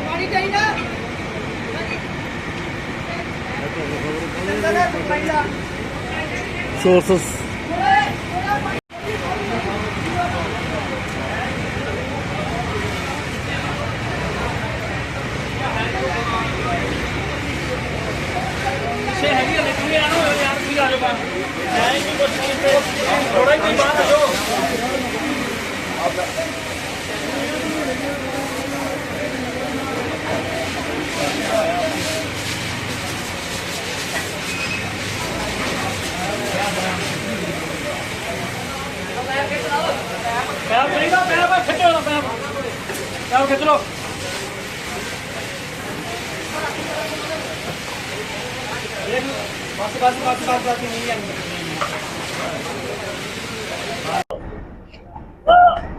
ਪਾਣੀ ਚਾਹੀਦਾ ਸੋਰਸਸ ਛੇ ਹੈਗੀ ਆ ਨਿਕਲੀ ਆ ਨਾ ਯਾਰ ਕੀ ਆ ਜਾਊਗਾ ਐ ਨਹੀਂ ਕੁਛ ਨਹੀਂ ਤੇ ਥੋੜਾ ਹੀ ਬਾਹਰ ਆ ਜਾਓ ਪੈਰ ਖਿੱਚ ਲਓ ਬਸ ਬਸ ਬਸ ਬਸ ਬਸ ਨਹੀਂ ਆਉਂਦੀ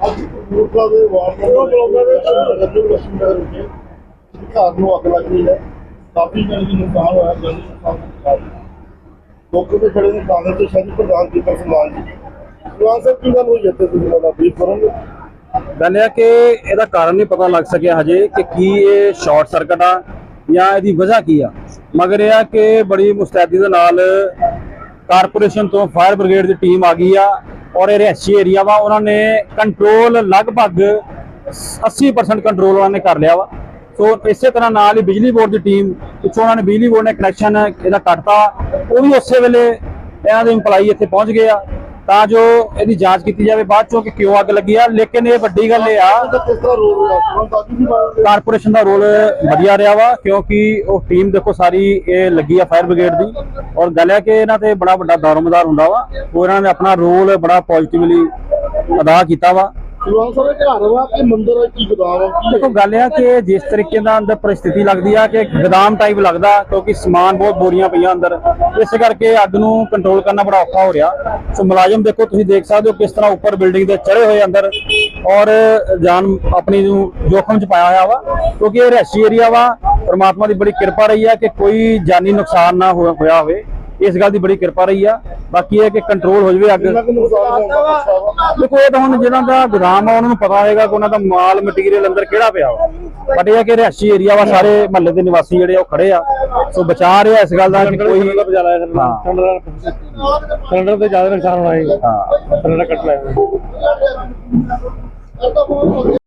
ਅੱਜ ਮੂਰਖਾ ਦੇ ਵਾਰਡ ਨੰਬਰ ਬਲੌਂਗਾ ਦੇ ਰੱਜੂ ਰਸਮ ਨਗਰ ਵਿੱਚ ਘਰ ਨੂੰ ਅੱਗ ਲੱਗੀ ਹੈ ਕਾਫੀ ਜਣ ਦੀ ਨੁਕਸਾਨ ਹੋਇਆ ਜਲਦੀ ਨੁਕਸਾਨ ਲੋਕ ਦੇ ਖੜੇ ਨੇ ਕਾਂਗਰਸ ਦੇ ਸ਼ਹਿਰੀ ਪ੍ਰਧਾਨ ਦੀਪਕ ਸਮਾਨ ਜੀ ਸਮਾਨ ਸਾਹਿਬ ਕੀ ਗੱਲ ਹੋਈ ਇੱਥੇ ਤੁਸੀਂ ਮੈਨੂੰ ਬਰੀਫ ਕਰੋਗੇ ਗੱਲ ਇਹ ਕਿ ਇਹਦਾ ਕਾਰਨ ਨਹੀਂ ਪਤਾ ਲੱਗ ਸਕਿਆ ਹਜੇ ਕਿ ਕੀ ਇਹ ਸ਼ਾਰਟ ਸਰਕਟ ਆ ਜਾਂ ਇਹਦੀ ਵਜ੍ਹਾ ਕੀ ਆ। ਮਗਰ ਇਹ ਆ ਕਿ ਬੜੀ ਮੁਸਤੈਦੀ ਦੇ ਨਾਲ ਕਾਰਪੋਰੇਸ਼ਨ ਤੋਂ ਫਾਇਰ ਬ੍ਰਿਗੇਡ ਦੀ ਟੀਮ ਆ ਗਈ ਆ ਔਰ ਇਹ ਰਿਹਾਇਸ਼ੀ ਏਰੀਆ ਵਾ, ਉਹਨਾਂ ਨੇ ਕੰਟਰੋਲ ਲਗਭਗ 80% ਕੰਟਰੋਲ ਉਹਨਾਂ ਨੇ ਕਰ ਲਿਆ ਵਾ। ਸੋ ਇਸੇ ਤਰ੍ਹਾਂ ਨਾਲ ਹੀ ਬਿਜਲੀ ਬੋਰਡ ਦੀ ਟੀਮ, ਪਿੱਛੋਂ ਉਹਨਾਂ ਨੇ ਬਿਜਲੀ ਬੋਰਡ ਨੇ ਕਨੈਕਸ਼ਨ ਇਹਦਾ ਕੱਟਤਾ। ਉਹ ਵੀ ਉਸੇ ਵੇਲੇ ਇਹਨਾਂ ਦੇ EMPLOYEE ਇੱਥੇ ਪਹੁੰਚ ਗਏ ਆ। ਤਾਂ ਜੋ ਇਹਦੀ ਜਾਂਚ ਕੀਤੀ ਜਾਵੇ। ਬਾਅਦ ਚੋਂ ਕਿ ਕਿਉਂ ਅੱਗ ਲੱਗੀ ਆ। ਲੇਕਿਨ ਇਹ ਵੱਡੀ ਗੱਲ ਇਹ ਆ, ਕਾਰਪੋਰੇਸ਼ਨ ਦਾ ਰੋਲ ਵਧੀਆ ਰਿਹਾ ਵਾ, ਕਿਉਂਕਿ ਉਹ ਟੀਮ ਦੇਖੋ ਸਾਰੀ ਇਹ ਲੱਗੀ ਆ ਫਾਇਰ ਬ੍ਰਿਗੇਡ ਦੀ। ਔਰ ਗੱਲ ਹੈ ਕਿ ਇਹਨਾਂ ਤੇ ਬੜਾ ਵੱਡਾ ਦਾਰੋਮਦਾਰ ਹੁੰਦਾ ਵਾ। ਉਹ ਇਹਨਾਂ ਨੇ ਆਪਣਾ ਰੋਲ ਬੜਾ ਪੋਜ਼ਿਟਿਵਲੀ ਅਦਾ ਕੀਤਾ ਵਾ। ਸਮਾਨ ਸਾਹਿਬ ਇਹ ਘਰ ਵਾ ਕਿ ਮੰਦਿਰ ਹੈ ਕੀ ਗੋਦਾਮ ਹੈ ਕੀ ਦੇਖੋ, ਗੱਲ ਇਹ ਆ ਕਿ ਜਿਸ ਤਰੀਕੇ ਦਾ ਅੰਦਰ ਪਰਿਸਥਿਤੀ ਲੱਗਦੀ ਆ ਕਿ ਗਦਾਮ ਟਾਈਪ ਲੱਗਦਾ, ਕਿਉਂਕਿ ਸਮਾਨ ਬਹੁਤ ਬੋਰੀਆਂ ਪਈਆਂ ਅੰਦਰ। ਇਸ ਕਰਕੇ ਅੱਗ ਨੂੰ ਕੰਟਰੋਲ ਕਰਨਾ ਬੜਾ ਔਖਾ ਹੋ ਰਿਹਾ। ਸੋ ਮੁਲਾਜ਼ਮ ਦੇਖੋ, ਤੁਸੀਂ ਦੇਖ ਸਕਦੇ ਹੋ ਕਿਸ ਤਰ੍ਹਾਂ ਉੱਪਰ ਬਿਲਡਿੰਗ ਦੇ ਚੜੇ ਹੋਏ ਅੰਦਰ ਔਰ ਜਾਨ ਆਪਣੀ ਨੂੰ ਜੋਖਮ ਚ ਪਾਇਆ ਹੋਇਆ ਵਾ। ਕਿਉਂਕਿ ਇਹ ਰਹਿਸ਼ੀ ਏਰੀਆ ਵਾ, ਪ੍ਰਮਾਤਮਾ ਦੀ ਬੜੀ ਕਿਰਪਾ ਰਹੀ ਹੈ ਕਿ ਕੋਈ ਜਾਨੀ ਨੁਕਸਾਨ ਨਾ ਹੋਇਆ ਹੋਇਆ ਹੋਵੇ। ਇਸ ਗੱਲ ਦੀ ਬੜੀ ਕਿਰਪਾ ਰਹੀ ਆ। ਬਾਕੀ ਇਹ ਕਿ ਕੰਟਰੋਲ ਹੋ ਜਾਵੇ ਅੱਗ। ਦੇਖੋ ਇਹ ਤਾਂ ਹੁਣ ਜਿਹਨਾਂ ਦਾ ਗੋਦਾਮ ਆ ਉਹਨਾਂ ਨੂੰ ਪਤਾ ਹੋਏਗਾ ਕਿ ਉਹਨਾਂ ਦਾ ਮਾਲ ਮਟੀਰੀਅਲ ਅੰਦਰ ਕਿਹੜਾ ਪਿਆ ਵਾ। ਬਟ ਇਹ ਕਿ ਰਿਹਾਇਸ਼ੀ ਏਰੀਆ ਵਾ ਸਾਰੇ ਮਹੱਲੇ ਦੇ ਨਿਵਾਸੀ ਜਿਹੜੇ ਆ ਉਹ ਖੜੇ ਆ। ਸੋ ਬਚਾ ਰਿਹਾ ਇਸ ਗੱਲ ਦਾ ਕਿ ਕੋਈ ਹਾਂ। ਸਿਲੰਡਰ ਤੇ ਜ਼ਿਆਦਾ ਨੁਕਸਾਨ ਹੋਣਾ ਹੈ। ਹਾਂ। ਸਿਲੰਡਰ ਕੱਟ ਲਿਆ। ਇਹ ਤਾਂ ਬਹੁਤ